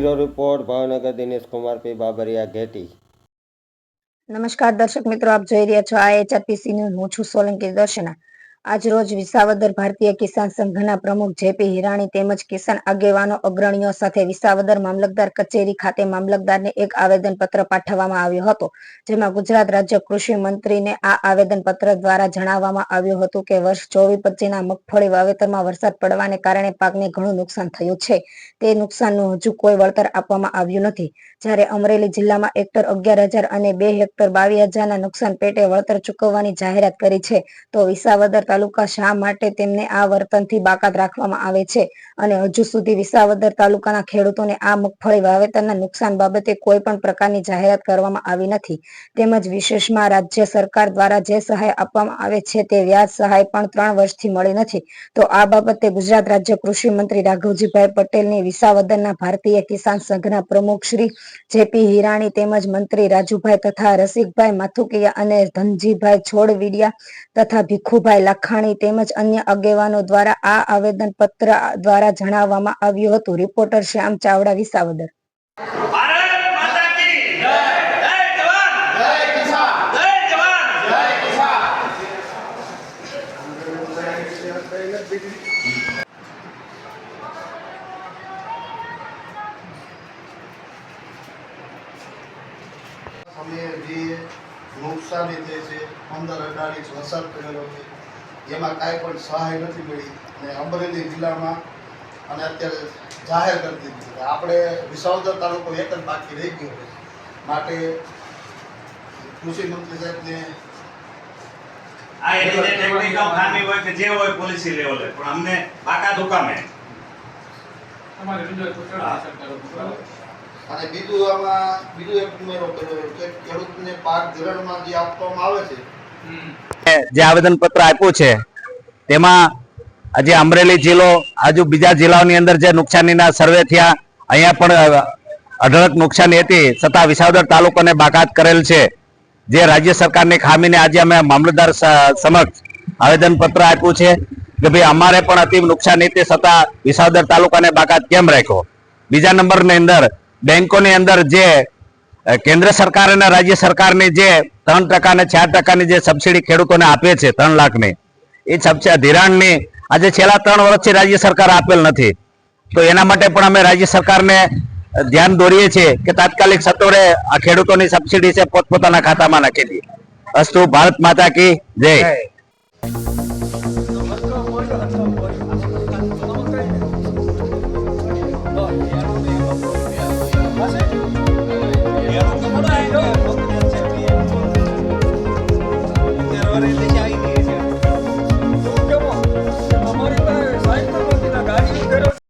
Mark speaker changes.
Speaker 1: Bureau report, Bhavnagar Dinesh Kumar P Babariya Gheti.
Speaker 2: નમસ્કાર દર્શક મિત્રો, આપ જોઈ રહ્યા છો આ એચઆરપીસી ન્યૂઝ. હું છું સોલંકી, દર્શના. આજ રોજ વિસાવદર ભારતીય કિસાન સંઘના પ્રમુખ જેપી હિરાણી તેમજ કિસાન આગેવાનો અગ્રણીઓ સાથે વિસાવદર મામલતદાર કચેરી ખાતે મામલતદારને એક આવેદન પત્ર પાઠવવામાં આવ્યો હતો. જેમાં ગુજરાત રાજ્ય કૃષિ મંત્રીને આ આવેદન પત્ર દ્વારા જણાવવામાં આવ્યું હતું કે વર્ષ ચોવીસ પચીના મગફળી વાવેતરમાં વરસાદ પડવાને કારણે પાકને ઘણું નુકસાન થયું છે. તે નુકસાનનું હજુ કોઈ વળતર આપવામાં આવ્યું નથી. જ્યારે અમરેલી જિલ્લામાં હેક્ટર અગિયાર હજાર અને બે હેક્ટર બાવીસ હજારના નુકસાન પેટે વળતર ચૂકવવાની જાહેરાત કરી છે, તો વિસાવદર તાલુકા શા માટે તેમને આ વર્તનથી બાકાત રાખવામાં આવે છે? અને હજુ સુધી વિસાવદર તાલુકાના ખેડૂતોને આ મગફળી વાવેતરના નુકસાન બાબતે કોઈ પણ પ્રકારની જાહેરાત કરવામાં આવી નથી. તેમજ વિશેષમાં રાજ્ય સરકાર દ્વારા જે સહાય આપવામાં આવે છે તે વ્યાજ સહાય પણ ત્રણ વર્ષથી મળી નથી. તો આ બાબતે ગુજરાત રાજ્ય કૃષિ મંત્રી રાઘવજીભાઈ પટેલની વિસાવદરના ભારતીય કિસાન સંઘના પ્રમુખ શ્રી જેપી હિરાણી તેમજ મંત્રી રાજુભાઈ તથા રસિકભાઈ માથુકિયા અને ધનજીભાઈ છોડવીડિયા તથા ભીખુભાઈ લાખાણી તેમજ અન્ય આગેવાનો દ્વારા આ આવેદન પત્ર દ્વારા જણાવવામાં આવ્યું હતું. રિપોર્ટર શ્યામ ચાવડા વિસાવદર.
Speaker 3: અમે જે નુકસાની થઈ છે પંદર અઢાર વરસાદ પડેલો છે એમાં કાંઈ પણ સહાય નથી મળી અને અમરેલી જિલ્લામાં અને અત્યારે જાહેર કરી દીધી છે. આપણે વિસાવદર તાલુકો એક જ બાકી રહી ગયો છે. માટે કૃષિ મંત્રી સાહેબને
Speaker 4: આ જે ટેકનિકલ ખામી હોય કે જે હોય પોલિસી લેવલે પણ અમને બાકાત
Speaker 5: દુકામે.
Speaker 3: અને બીજું આમાં બીજું એક ઉમેરો કર્યો કે ખેડૂતને પાક ધિરાણમાં જે આપવામાં આવે છે
Speaker 6: જે આવેદન પત્ર આપ્યું છે, તેમાં આજે અમરેલી જિલ્લો, આજુ બીજા જિલ્લાઓની અંદર જે નુકસાનીના સર્વે થયા, અહીંયા પણ અઢળક નુકસાની હતી. છતાં વિસાવદર તાલુકાને બાકાત કરેલ છે. જે રાજ્ય સરકારની ખામીને આજે અમે મામલતદાર સમક્ષ આવેદન પત્ર આપ્યું છે કે ભાઈ અમારે પણ અતિ નુકસાની હતી. છતાં વિસાવદર તાલુકાને બાકાત કેમ રાખ્યો? બીજા નંબરની અંદર બેંકોની અંદર જે કેન્દ્ર સરકાર અને રાજ્ય સરકારની જે ત્રણ ટકા અને ચાર ટકાની જે સબસિડી ખેડૂતોને આપે છે, ત્રણ લાખની, એ સબસિડી ધિરાણની આજે છેલ્લા ત્રણ વર્ષથી રાજ્ય સરકાર આપેલ નથી. તો એના માટે પણ અમે રાજ્ય સરકારને ધ્યાન દોરીએ છીએ કે તાત્કાલિક સત્વરે આ ખેડૂતોની સબસિડી છે પોતપોતાના ખાતામાં નાખી દે. અસ્તુ, ભારત માતા કી જય.
Speaker 4: Hallelujah.